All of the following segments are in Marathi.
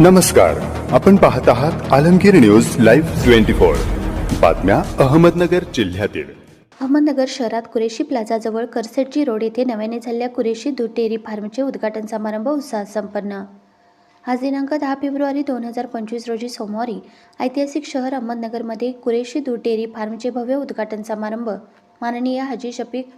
नमस्कार. आपण पाहत आहात Alamgir news live twenty four. बातम्या अहमदनगर जिल्ह्यातील. अहमदनगर शहरात कुरेशी प्लाझाजवळ करसटजी रोड येथे नव्याने झालेल्या कुरेशी दूध डेअरी फार्मचे उद्घाटन समारंभ उत्साहात संपन्न. आज दिनांक दहा फेब्रुवारी दोन हजार पंचवीस रोजी सोमवारी ऐतिहासिक शहर अहमदनगरमध्ये कुरेशी दूध डेअरी फार्मचे भव्य उद्घाटन समारंभ. माननीय हाजी शफीक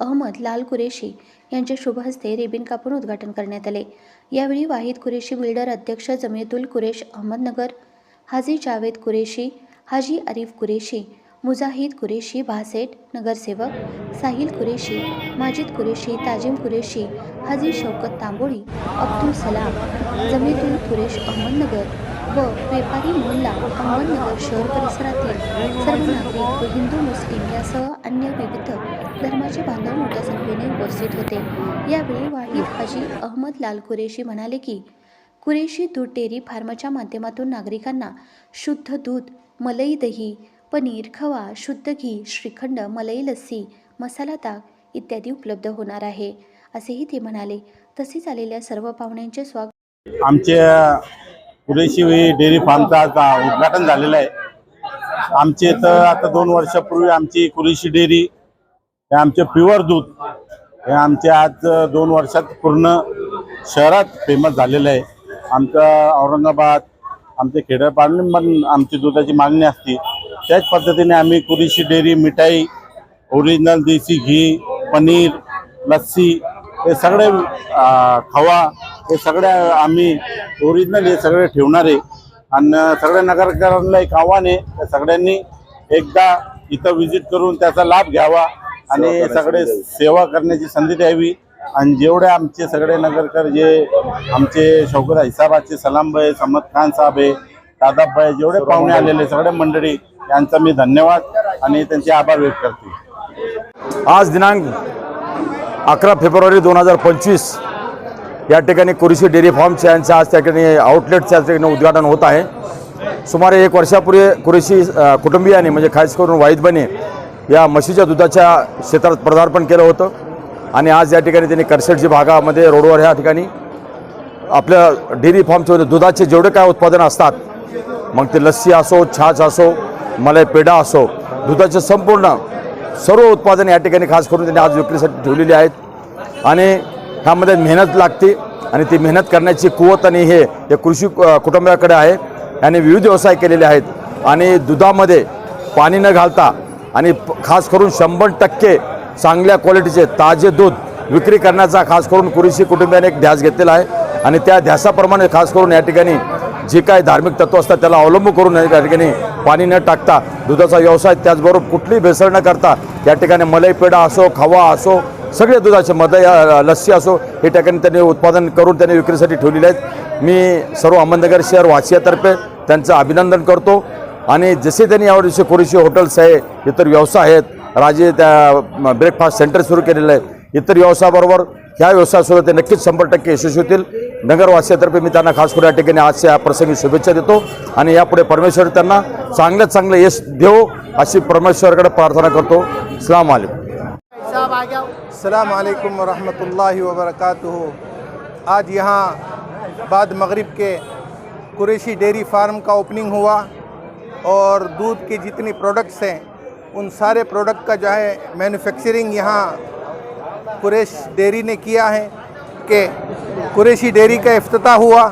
अहमद लाल कुरेशी यांच्या शुभ हस्ते रिबिन कापून उद्घाटन करण्यात आले. यावेळी वाहिद कुरेशी बिल्डर अध्यक्ष जमियतुल कुरेश अहमदनगर हाजी जावेद कुरेशी हाजी आरिफ कुरेशी मुजाहिद कुरेशी भासेट नगरसेवक साहिल कुरेशी माजिद कुरेशी ताजिम कुरेशी हाजी शौकत तांबोळी अब्दुल सलाम जमीतुल कुरेश अहमदनगर व व्यापारी मोहल्ला अहमदनगर शहर परिसरातील सर्व नागरिक व हिंदू मुस्लिम यासह अन्य विविध धर्माचे बांधव मोठ्या संख्येने उपस्थित होते. यावेळी वाहिद हाजी अहमद लाल कुरेशी म्हणाले की कुरेशी दूध डेअरी फार्मच्या माध्यमातून नागरिकांना शुद्ध दूध मलई दही पनीर खवा शुद्ध घी श्रीखंड मलई लस्सी मसाला ताक इत्यादी उपलब्ध होणार आहे. असेही ते म्हणाले. तसेच आलेल्या सर्व पाहुण्यांचे स्वागत आमच्या कुरेशी डेअरी फार्मचं आज उद्घाटन झालेलं आहे. आमचे इथं आता दोन वर्षापूर्वी आमची कुरेशी डेअरी हे आमचे प्युअर दूध हे आमचे आज दोन वर्षात पूर्ण शहरात फेमस झालेलं आहे. आमचं औरंगाबाद आमचे खेड्यापाड्यात पण आमची दुधाची मागणी असते. त्याच पद्धतीने आम्ही कुरेशी डेअरी मिठाई ओरिजिनल देसी घी पनीर लस्सी हे सगळे खवा हे सगळे आम्ही ओरिजिनल हे सगळे ठेवणार आहे. आणि सगळ्या नगरकरांना एक आव्हान आहे त्या सगळ्यांनी एकदा इथं व्हिजिट करून त्याचा लाभ घ्यावा आणि सगळे सेवा करण्याची संधी द्यावी. आणि जेवढे आमचे सगळे नगरकर जे आमचे शौकत हिसाबाचे सलामभाई समद खान साहेब आहे दादाभाई जेवढे पाहुणे आलेले सगळे मंडळी यांचा मी धन्यवाद आणि त्यांचे आभार व्यक्त करते. आज दिनांक अकरा फेब्रुवारी दोन हजार पंचवीस या ठिकाणी कुरिशी डेअरी फार्मचे यांचं आज त्या ठिकाणी आउटलेटचं या ठिकाणी उद्घाटन होत आहे. सुमारे एक वर्षापूर्वी कुरेशी कुटुंबियांनी म्हणजे खास करून वाईदबने या म्हशीच्या दुधाच्या क्षेत्रात पदार्पण केलं होतं. आणि आज या ठिकाणी त्यांनी करसेटजी भागामध्ये रोडवर ह्या ठिकाणी आपल्या डेअरी फार्मचे दुधाचे जेवढे काय उत्पादन असतात मग ते लस्सी असो छाछ असो मलाई पेढा असो दुधाचे संपूर्ण सर्व उत्पादन या ठिकाणी खास करून त्यांनी आज विक्रीसाठी ठेवलेली आहेत. आणि ह्यामध्ये मेहनत लागते आणि ती मेहनत करण्याची कुवत आणि हे हे कृषी कुटुंबाकडे आहे. यांनी विविध व्यवसाय केलेले आहेत. आणि दुधामध्ये पाणी न घालता आणि खास करून शंभर टक्के चांगल्या क्वालिटीचे ताजे दूध विक्री करण्याचा खास करून कृषी कुटुंबियाने एक ध्यास घेतलेला आहे. आणि त्या ध्यासाप्रमाणे खास करून या ठिकाणी जे काही धार्मिक तत्व असतात त्याला अवलंब करून या ठिकाणी पाणी न टाकता दुधाचा व्यवसाय त्याचबरोबर कुठलीही भेसळ न करता या ठिकाणी मलई पेढा असो खवा असो सगळे दुधाचे या लस्सी असो हे ठिकाणी त्यांनी उत्पादन करून त्यांनी विक्रीसाठी ठेवलेले आहेत. मी सर्व अहमदनगर शहर वासियातर्फे त्यांचं अभिनंदन करतो. आणि जसे त्यांनी यावर्षी कुरेशी हॉटेल्स आहे इतर व्यवसाय आहेत राजे त्या ब्रेकफास्ट सेंटर सुरू केलेलं आहे इतर व्यवसायाबरोबर ह्या व्यवसायासुद्धा ते नक्कीच शंभर टक्के यशस्वी होतील. नगरवासियातर्फे मी त्यांना खास करून या ठिकाणी आजच्या या प्रसंगी शुभेच्छा देतो. आणि यापुढे परमेश्वर त्यांना चांगल्यात चांगलं यश देऊ अशी परमेश्वरकडे प्रार्थना करतो. अस्सलाम वालेकुम अल्लाम वरहमतुल्लाहि वबरकातुहू। आज यहाँ बाद मगरिब के कुरेशी डेयरी फार्म का ओपनिंग हुआ और दूध के जितनी प्रोडक्ट्स हैं, उन सारे प्रोडक्ट का जो है मैन्युफैक्चरिंग यहाँ कुरेश डेयरी ने किया है कि कुरेशी डेयरी का अफ्ताह हुआ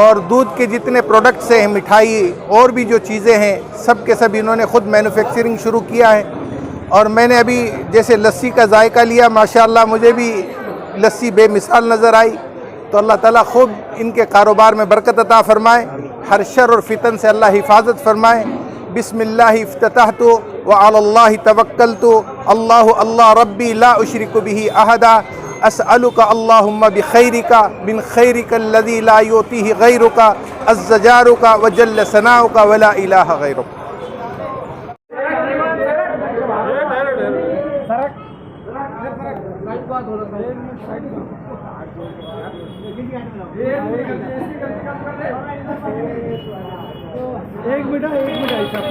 और दूध के जितने प्रोडक्ट्स हैं, मिठाई और भी जो चीज़ें हैं, सब के सब इन्होंने ख़ुद मैन्युफैक्चरिंग शुरू किया है। और मैंने अभी जैसे लस्सी का जायका लिया माशाल्लाह मुझे भी लस्सी बेमिसाल नज़र आई। तो अल्लाह ताला खूब इनके कारोबार में बरकत अता फरमाए हर शर और फितन से अल्लाह हिफाजत फरमाए। बिस्मिल्लाह इफ्तताह तो व अल्लाह तवक्कल तो अल्लाह अल्लाह रब्बी ला उशरक बिही अहदा। असअलुका अल्लाहुम्मा बिखैरिका बिन खैरिका लदी ला योतीहि गैरुका। अज्जजारुका व जल्ल सनाउका वला इलाहा गैरुका